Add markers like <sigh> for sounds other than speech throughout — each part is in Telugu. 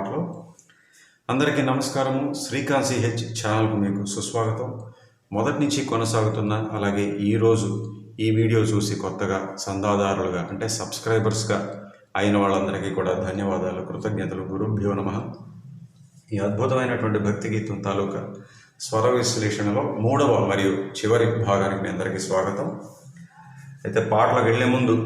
పాటలో. అందరికీ నమస్కారము. శ్రీకాంత్ సిహెచ్ ఛానల్కు మీకు సుస్వాగతం. మొదటి నుంచి కొనసాగుతున్న అలాగే ఈరోజు ఈ వీడియో చూసి కొత్తగా సందాదారులుగా అంటే సబ్స్క్రైబర్స్గా అయిన వాళ్ళందరికీ కూడా ధన్యవాదాలు. కృతజ్ఞతలు. గురుభ్యో నమ. ఈ అద్భుతమైనటువంటి భక్తి గీతం తాలూకా స్వర విశ్లేషణలో మూడవ మరియు చివరి భాగానికి మీ అందరికీ స్వాగతం. అయితే పాటలకు వెళ్ళే ముందు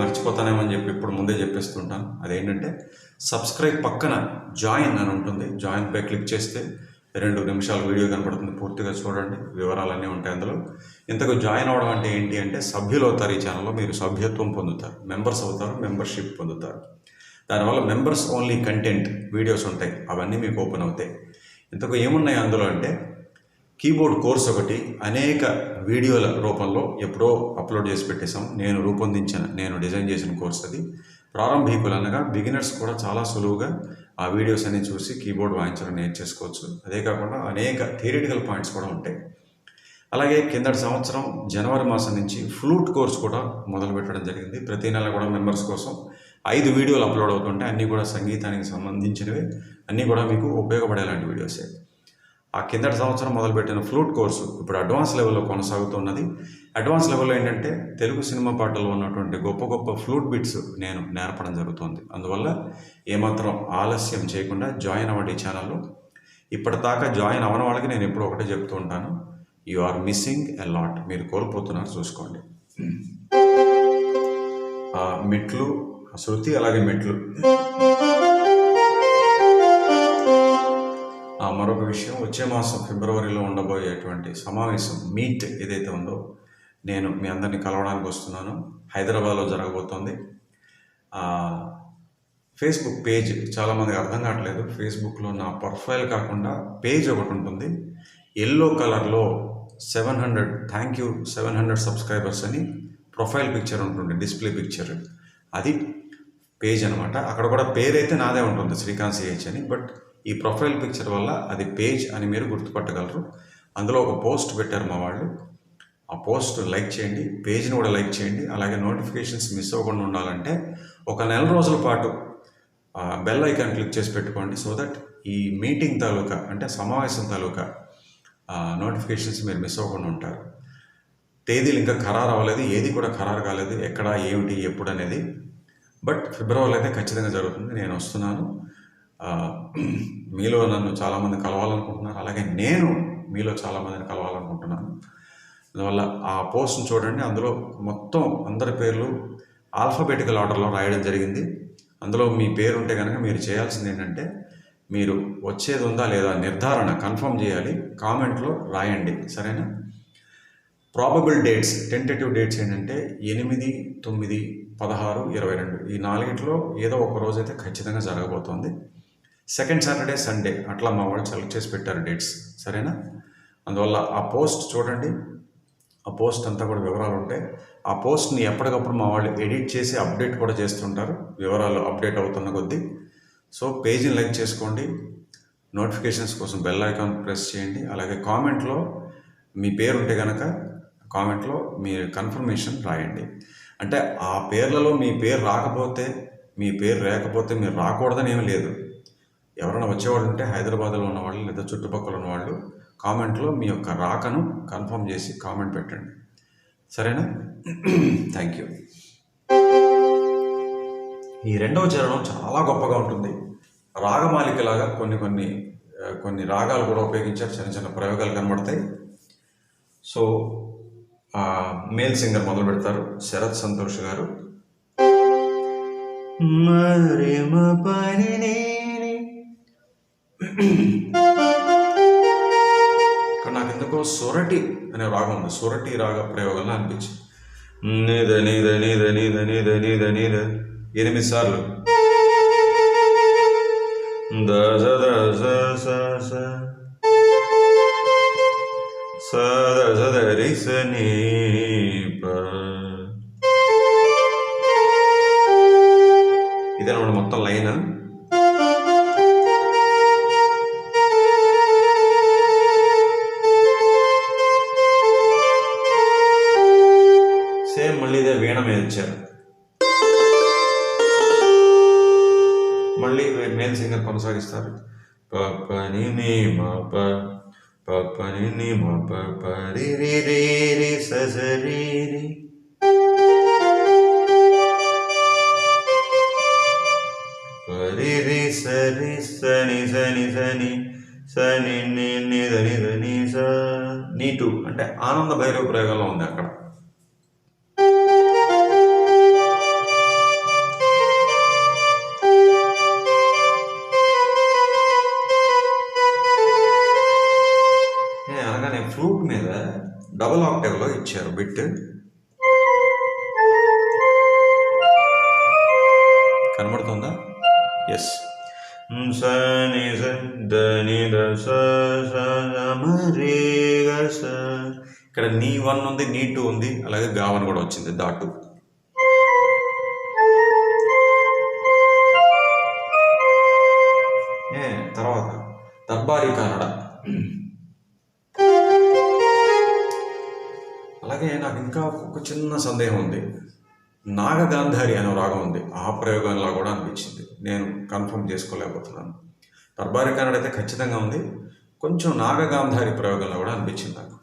మర్చిపోతానేమని చెప్పి ఇప్పుడు ముందే చెప్పేస్తుంటాను అదేంటంటే సబ్స్క్రైబ్ పక్కన జాయిన్ అని ఉంటుంది. జాయిన్ పై క్లిక్ చేస్తే రెండు నిమిషాల వీడియో కనపడుతుంది. పూర్తిగా చూడండి. వివరాలన్నీ ఉంటాయి అందులో. ఇంతకు జాయిన్ అవ్వడం అంటే ఏంటి అంటే సభ్యులు అవుతారు ఈ ఛానల్లో. మీరు సభ్యత్వం పొందుతారు. మెంబర్స్ అవుతారు మెంబర్షిప్ పొందుతారు. దానివల్ల మెంబర్స్ ఓన్లీ కంటెంట్ వీడియోస్ ఉంటాయి. అవన్నీ మీకు ఓపెన్ అవుతాయి. ఇంతకు ఏమున్నాయి అందులో అంటే కీబోర్డ్ కోర్స్ ఒకటి అనేక వీడియోల రూపంలో ఎప్పుడో అప్లోడ్ చేసి పెట్టేశాం. నేను రూపొందించిన నేను డిజైన్ చేసిన కోర్స్ అది. ప్రారంభికులు అనగా బిగినర్స్ కూడా చాలా సులువుగా ఆ వీడియోస్ అన్ని చూసి కీబోర్డ్ వాయించడం నేర్చేసుకోవచ్చు. అదే కాకుండా అనేక థియరిటికల్ పాయింట్స్ కూడా ఉంటాయి. అలాగే కిందటి సంవత్సరం జనవరి మాసం నుంచి ఫ్లూట్ కోర్స్ కూడా మొదలు పెట్టడం జరిగింది. ప్రతి నెల కూడా మెంబర్స్ కోసం ఐదు వీడియోలు అప్లోడ్ అవుతుంటాయి. అన్నీ కూడా సంగీతానికి సంబంధించినవి. అన్నీ కూడా మీకు ఉపయోగపడేలాంటి వీడియోసే. ఆ కిందటి సంవత్సరం మొదలుపెట్టిన ఫ్లూట్ కోర్సు ఇప్పుడు అడ్వాన్స్ లెవెల్లో కొనసాగుతున్నది. అడ్వాన్స్ లెవెల్లో ఏంటంటే తెలుగు సినిమా పాటల్లో ఉన్నటువంటి గొప్ప గొప్ప ఫ్లూట్ బిట్స్ నేను నేర్పడం జరుగుతుంది. అందువల్ల ఏమాత్రం ఆలస్యం చేయకుండా జాయిన్ అవ్వండి ఈ ఛానల్లో. ఇప్పటిదాకా జాయిన్ అవ్వని వాళ్ళకి నేను ఎప్పుడూ ఒకటే చెప్తూ ఉంటాను. You are missing a lot. మీరు కోల్పోతున్నారు చూసుకోండి. ఆ మెట్లు శృతి అలాగే మెట్లు. మరొక విషయం వచ్చే మాసం ఫిబ్రవరిలో ఉండబోయేటువంటి సమావేశం మీట్ ఏదైతే ఉందో నేను మీ అందరినీ కలవడానికి వస్తున్నాను. హైదరాబాద్లో జరగబోతోంది. ఫేస్బుక్ పేజ్ చాలామందికి అర్థం కావట్లేదు. ఫేస్బుక్లో నా ప్రొఫైల్ కాకుండా పేజ్ ఒకటి ఉంటుంది. ఎల్లో కలర్లో seven hundred thank you seven hundred subscribers అని ప్రొఫైల్ పిక్చర్ ఉంటుంది డిస్ప్లే పిక్చర్. అది పేజ్ అనమాట అక్కడ కూడా పేరైతే నాదే ఉంటుంది శ్రీకాంత్ సిహెచ్ అని. బట్ ఈ ప్రొఫైల్ పిక్చర్ వల్ల అది పేజ్ అని మీరు గుర్తుపట్టగలరు. అందులో ఒక పోస్ట్ పెట్టారు మా వాళ్ళు. ఆ పోస్ట్ లైక్ చేయండి పేజ్ని కూడా లైక్ చేయండి. అలాగే నోటిఫికేషన్స్ మిస్ అవ్వకుండా ఉండాలంటే ఒక నెల రోజుల పాటు బెల్ ఐకాన్ క్లిక్ చేసి పెట్టుకోండి. సో దట్ ఈ మీటింగ్ తాలూకా అంటే సమావేశం తాలూకా నోటిఫికేషన్స్ మీరు మిస్ అవ్వకుండా ఉంటారు. తేదీలు ఇంకా ఖరారు అవ్వలేదు ఏది కూడా ఖరారు కాలేదు ఎక్కడ ఏమిటి ఎప్పుడు అనేది. బట్ ఫిబ్రవరిలో అయితే ఖచ్చితంగా జరుగుతుంది. నేను వస్తున్నాను. మీలో నన్ను చాలామంది కలవాలనుకుంటున్నారు. అలాగే నేను మీలో చాలామందిని కలవాలనుకుంటున్నాను. అందువల్ల ఆ పోస్ట్ని చూడండి. అందులో మొత్తం అందరి పేర్లు ఆల్ఫాబెటికల్ ఆర్డర్లో రాయడం జరిగింది. అందులో మీ పేరు ఉంటే కనుక మీరు చేయాల్సింది ఏంటంటే మీరు వచ్చేది ఉందా లేదా నిర్ధారణ కన్ఫర్మ్ చేయాలి. కామెంట్లో రాయండి. సరేనా? ప్రాబబుల్ డేట్స్ టెంటేటివ్ డేట్స్ ఏంటంటే ఎనిమిది తొమ్మిది పదహారు ఇరవై రెండు. ఈ నాలుగిట్లో ఏదో ఒక రోజు అయితే ఖచ్చితంగా జరగబోతోంది. సెకండ్ సాటర్డే సండే అట్లా మా వాళ్ళు సెలెక్ట్ చేసి పెట్టారు డేట్స్ సరేనా? అందువల్ల ఆ పోస్ట్ చూడండి. ఆ పోస్ట్ అంతా కూడా వివరాలు ఉంటాయి ఆ పోస్ట్ని ఎప్పటికప్పుడు మా వాళ్ళు ఎడిట్ చేసి అప్డేట్ కూడా చేస్తుంటారు. వివరాలు అప్డేట్ అవుతున్న కొద్దీ. సో పేజీని లైక్ చేసుకోండి. నోటిఫికేషన్స్ కోసం బెల్ ఐకాన్ ప్రెస్ చేయండి. అలాగే కామెంట్లో మీ పేరు ఉంటే కనుక కామెంట్లో మీ కన్ఫర్మేషన్ రాయండి. అంటే ఆ పేర్లలో మీ పేరు రాకపోతే మీ పేరు లేకపోతే మీరు రాకూడదని ఏమీ లేదు. ఎవరైనా వచ్చేవాళ్ళు ఉంటే హైదరాబాద్లో ఉన్నవాళ్ళు లేదా చుట్టుపక్కల ఉన్నవాళ్ళు కామెంట్లో మీ యొక్క రాకను కన్ఫర్మ్ చేసి కామెంట్ పెట్టండి. సరేనా? <clears throat> థ్యాంక్ యూ ఈ రెండవ చరణం చాలా గొప్పగా ఉంటుంది. రాగమాలికలాగా కొన్ని కొన్ని కొన్ని రాగాలు కూడా ఉపయోగించారు. చిన్న చిన్న ప్రయోగాలు కనబడతాయి. సో మేల్ సింగర్ మొదలు పెడతారు. శరత్ సంతోష్ గారు. మరి ఇక్కడ నాకు ఎందుకో సొరటి అనే రాగం ఉంది. సొరటి రాగ ప్రయోగంలో అనిపించింది. ఎనిమిది సార్లు. దశ దజ స స స దజ దరి స నీ మొత్తం లైన్? సరి సని సని సని సని ని ధని ధని స ని స అంటే ఆనంద భైరవ ప్రయోగంలో ఉంది అక్కడ. ఇక్కడ నీ వన్ ఉంది నీ టూ ఉంది అలాగే గావన్ కూడా వచ్చింది దాటు ఏ తర్వాత. దర్బారీ కన్నడ. అలాగే నాకు ఇంకా ఒక చిన్న సందేహం ఉంది. నాగగాంధారి అనే రాగం ఉంది. ఆ ప్రయోగంలా కూడా అనిపించింది. నేను కన్ఫర్మ్ చేసుకోలేకపోతున్నాను. దర్బారీ కన్నడ అయితే ఖచ్చితంగా ఉంది. కొంచెం నాగగాంధారి ప్రయోగంలో కూడా అనిపించింది నాకు.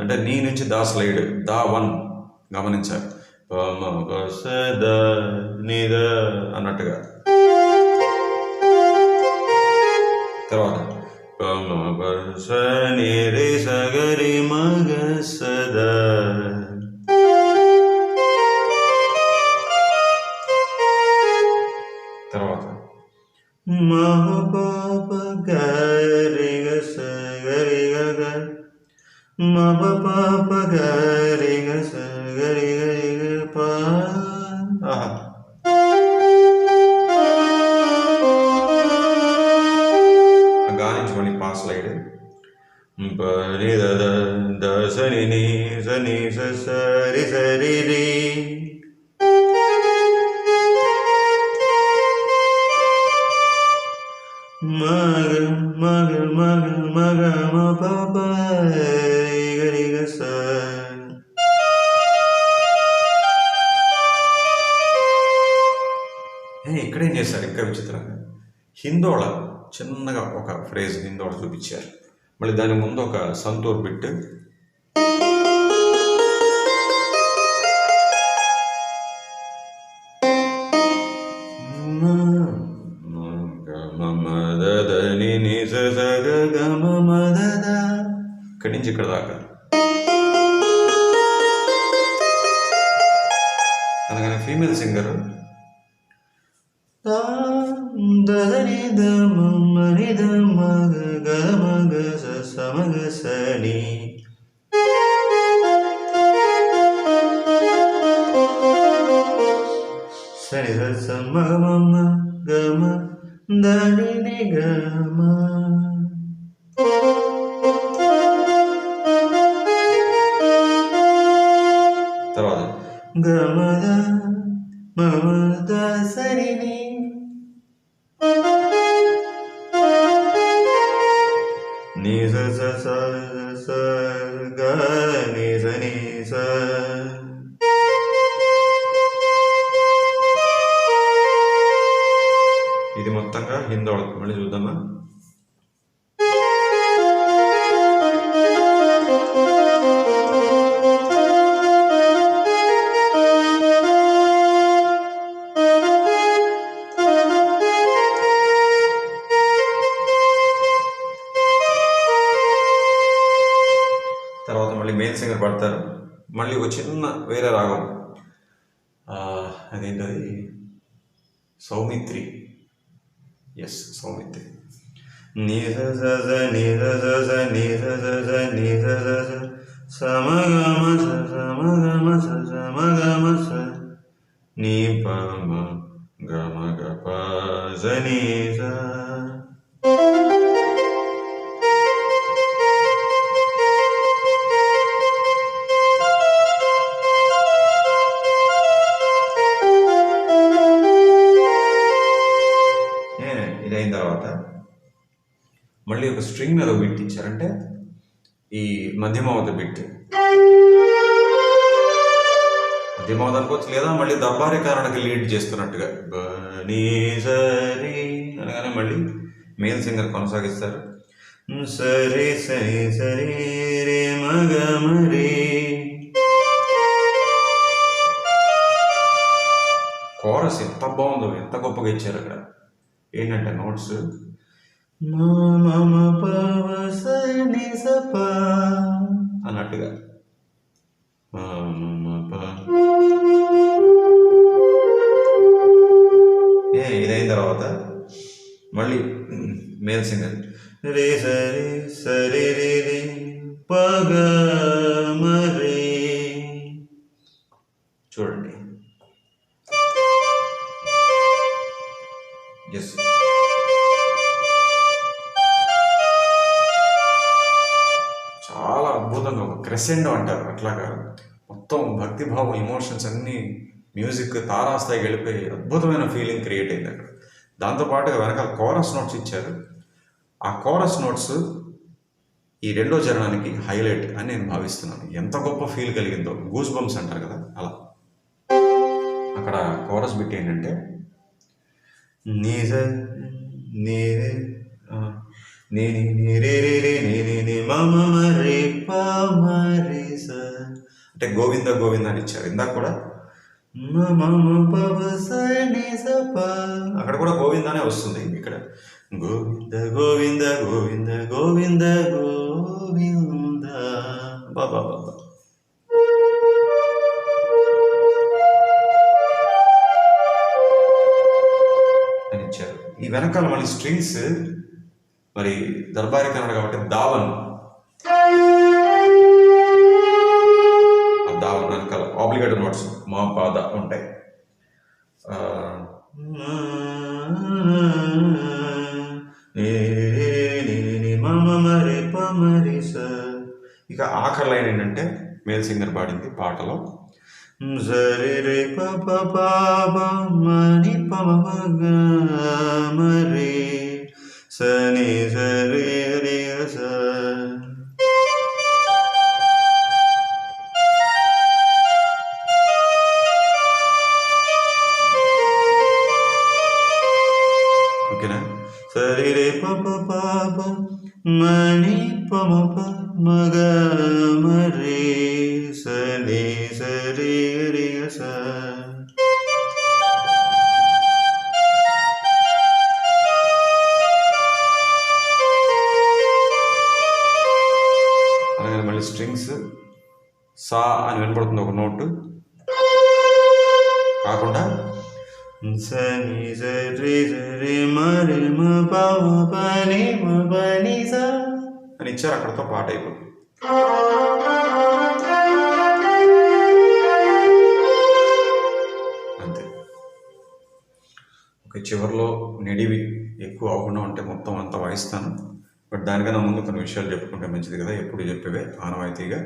అంటే నీ నుంచి దా స్లైడ్ దా వన్ గమనించాలి. అన్నట్టుగా. తర్వాత పమ బస నీ రే సగరి మగ సదా మమ పాప గరి గ చిన్నగా ఒక ఫ్రేజ్ హిందోళ చూపించారు. మళ్ళీ దాని ముందు ఒక సంతూర్ బిట్. ఇక్కడి నుంచి ఇక్కడ దాకా. ma ma ma ga ma da ni ga ma ఇది మొత్తంగా హిందోళ మళ్ళీ చూద్దామా? తర్వాత మళ్ళీ మెయిన్ సింగర్ పడతారు. మళ్ళీ ఒక చిన్న వేరే రాగం. ఆ, అదేంటది? సౌమిత్రి ఎస్ సౌమిత్రి నీ స స స నీ స స స నీ స స సరి అనగానే మళ్ళీ మేల్ సింగర్ కొనసాగిస్తారు. సరే సరే సరే రే మగ మరి. కోరస్ ఎంత బాగుందో ఎంత గొప్పగా ఇచ్చారు అక్కడ. ఏంటంటే నోట్స్? అన్నట్టుగా. తర్వాత మళ్ళీ మేల్ సింగర్. రే సరి సరి రే రే పగ మరే చూడండి. ఎస్ చాలా అద్భుతంగా ఒక క్రెసెండో అంటారు అట్లాగా మొత్తం భక్తిభావం ఎమోషన్స్ అన్నీ మ్యూజిక్ తారాస్థాయికి వెళ్ళిపోయి అద్భుతమైన ఫీలింగ్ క్రియేట్ అయింది అక్కడ. దాంతోపాటుగా వెనకాల కోరస్ నోట్స్ ఇచ్చారు. ఆ కోరస్ నోట్స్ ఈ రెండో చరణానికి హైలైట్ అని నేను భావిస్తున్నాను. ఎంత గొప్ప ఫీల్ కలిగిందో. గూస్ బంప్స్ అంటారు కదా అలా. అక్కడ కోరస్ బిట్ ఏంటంటే నీజ నీ ఆ, నేరే రే రే మమ మరే మరే అంటే గోవింద గోవింద అని ఇచ్చారు. ఇందాక కూడా అక్కడ కూడా గోవిందానే వస్తుంది ఇక్కడ. గోవింద గోవింద గోవింద గోవింద గోవింద. బాబా బాబా అని ఇచ్చారు. ఈ వెనకాల మళ్ళీ స్ట్రింగ్స్ మరి దర్బారీ కన్నాడు కాబట్టి దావన్ వెనకాల నోట్స్ మా పాద ఉంటాయి. ఇక ఆఖరి లైన్ ఏంటంటే మేల్ సింగర్ పాడింది పాటలో. సరి రే ప ప ప ప money pa pa. మరి మ ప అని ఇచ్చారు అక్కడతో పాట అయిపోతుంది. అంతే. ఒక చివరిలో నిడివి ఎక్కువ అవ్వకుండా ఉంటే మొత్తం అంతా వాయిస్తాను. బట్ దానికన్నా ముందు కొన్ని విషయాలు చెప్పుకుంటే మంచిది కదా ఎప్పుడు చెప్పేవే ఆనవాయితీగా.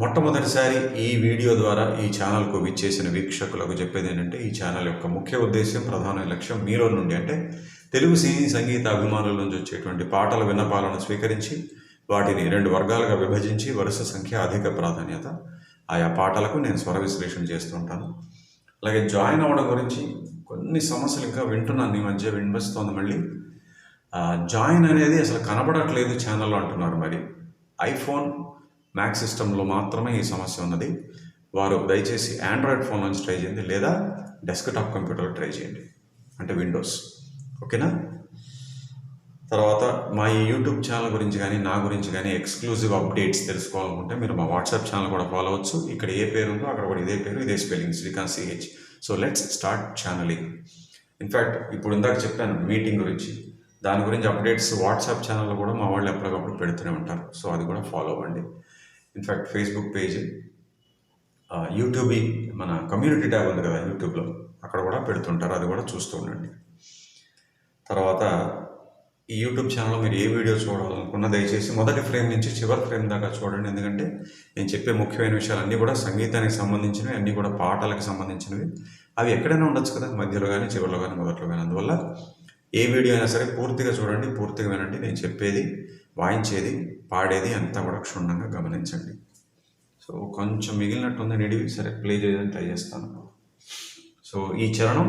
మొట్టమొదటిసారి ఈ వీడియో ద్వారా ఈ ఛానల్కు విచ్చేసిన వీక్షకులకు చెప్పేది ఏంటంటే ఈ ఛానల్ యొక్క ముఖ్య ఉద్దేశం ప్రధాన లక్ష్యం మీలో నుండి అంటే తెలుగు సినీ సంగీత అభిమానుల నుంచి వచ్చేటువంటి పాటల విన్నపాలను స్వీకరించి వాటిని రెండు వర్గాలుగా విభజించి వరుస సంఖ్య అధిక ప్రాధాన్యత. ఆయా పాటలకు నేను స్వర విశ్లేషణ చేస్తుంటాను అలాగే జాయిన్ అవ్వడం గురించి కొన్ని సమస్యలు ఇంకా వింటున్నాను ఈ మధ్య వినిపిస్తోంది మళ్ళీ. జాయిన్ అనేది అసలు కనబడట్లేదు ఛానల్లో అంటున్నారు మరి. ఐఫోన్ మ్యాక్ సిస్టంలో మాత్రమే ఈ సమస్య ఉన్నది. వారు దయచేసి ఆండ్రాయిడ్ ఫోన్ నుంచి ట్రై చేయండి లేదా డెస్క్టాప్ కంప్యూటర్లో ట్రై చేయండి. అంటే విండోస్ ఓకేనా తర్వాత మా ఈ యూట్యూబ్ ఛానల్ గురించి కానీ నా గురించి కానీ ఎక్స్క్లూజివ్ అప్డేట్స్ తెలుసుకోవాలనుకుంటే మీరు మా వాట్సాప్ ఛానల్ కూడా ఫాలో అవ్వచ్చు ఇక్కడ ఏ పేరు ఉందో అక్కడ కూడా ఇదే పేరు ఇదే spelling Srikanth CH so let's start channelling in fact ఇప్పుడు ఇందాక చెప్పాను మీటింగ్ గురించి. దాని గురించి అప్డేట్స్ వాట్సాప్ ఛానల్లో కూడా మా వాళ్ళు ఎప్పటికప్పుడు పెడుతూనే ఉంటారు. సో అది కూడా ఫాలో అవ్వండి. In fact Facebook page YouTube మన కమ్యూనిటీ ట్యాబ్ ఉంది కదా యూట్యూబ్లో అక్కడ కూడా పెడుతుంటారు అది కూడా చూస్తూ ఉండండి. తర్వాత ఈ యూట్యూబ్ ఛానల్లో మీరు ఏ వీడియో చూడాలనుకున్నా దయచేసి మొదటి ఫ్రేమ్ నుంచి చివరి ఫ్రేమ్ దాకా చూడండి. ఎందుకంటే నేను చెప్పే ముఖ్యమైన విషయాలు అన్నీ కూడా సంగీతానికి సంబంధించినవి అన్నీ కూడా పాటలకు సంబంధించినవి. అవి ఎక్కడైనా ఉండొచ్చు కదా మధ్యలో కానీ చివరిలో కానీ మొదట్లో కానీ అందువల్ల ఏ వీడియో అయినా సరే పూర్తిగా చూడండి పూర్తిగా వినండి. నేను చెప్పేది వాయించేది పాడేది అంతా కూడా క్షుణ్ణంగా గమనించండి. సో కొంచెం మిగిలినట్టుంది నిడివి సరే ప్లే చేయడానికి ట్రై చేస్తాను. సో ఈ చరణం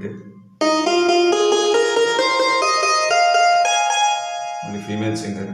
సంతూర్ బిట్ మళ్ళీ ఫీమేల్ సింగర్.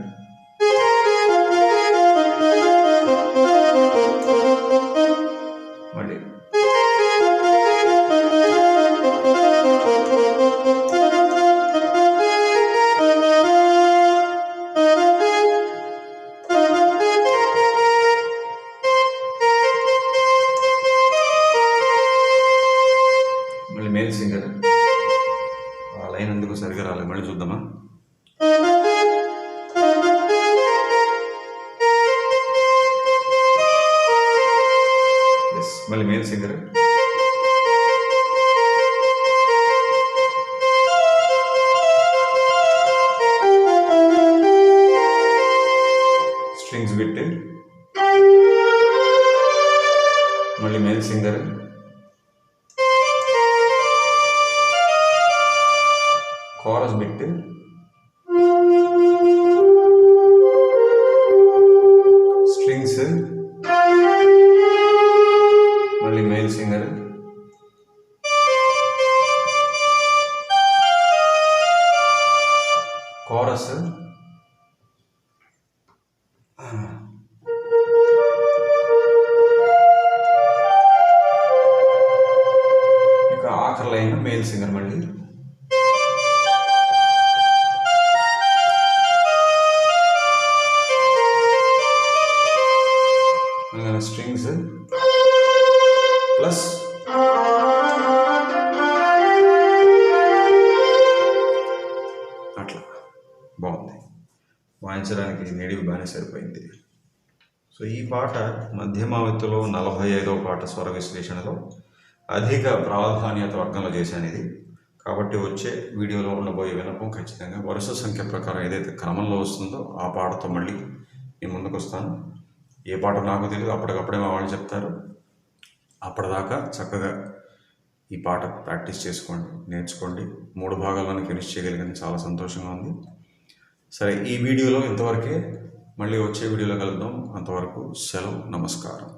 కోరస్. ఇక ఆఖరి లైన్ మేల్ సింగర్ మళ్ళీ. బాగుంది. వాయించడానికి నిడివి బాగానే సరిపోయింది. సో ఈ పాట మధ్యమావిత్తులో నలభై ఐదవ పాట స్వర విశ్లేషణలో అధిక ప్రాధాన్యత వర్గంలో చేశాను ఇది. కాబట్టి వచ్చే వీడియోలో ఉండబోయే వినపం ఖచ్చితంగా వరుస సంఖ్య ప్రకారం ఏదైతే క్రమంలో వస్తుందో ఆ పాటతో మళ్ళీ నేను ముందుకు వస్తాను. ఏ పాట నాకు తెలియదు అప్పటికప్పుడే మా వాళ్ళు చెప్తారు. అప్పటిదాకా చక్కగా ఈ పాట ప్రాక్టీస్ చేసుకోండి నేర్చుకోండి. మూడు భాగాలను ఫినిష్ చేయగలిగిన చాలా సంతోషంగా ఉంది. సరే ఈ వీడియోలో ఇంతవరకే మళ్ళీ వచ్చే వీడియోలో కలుద్దాం. అంతవరకు సెలవు నమస్కారం.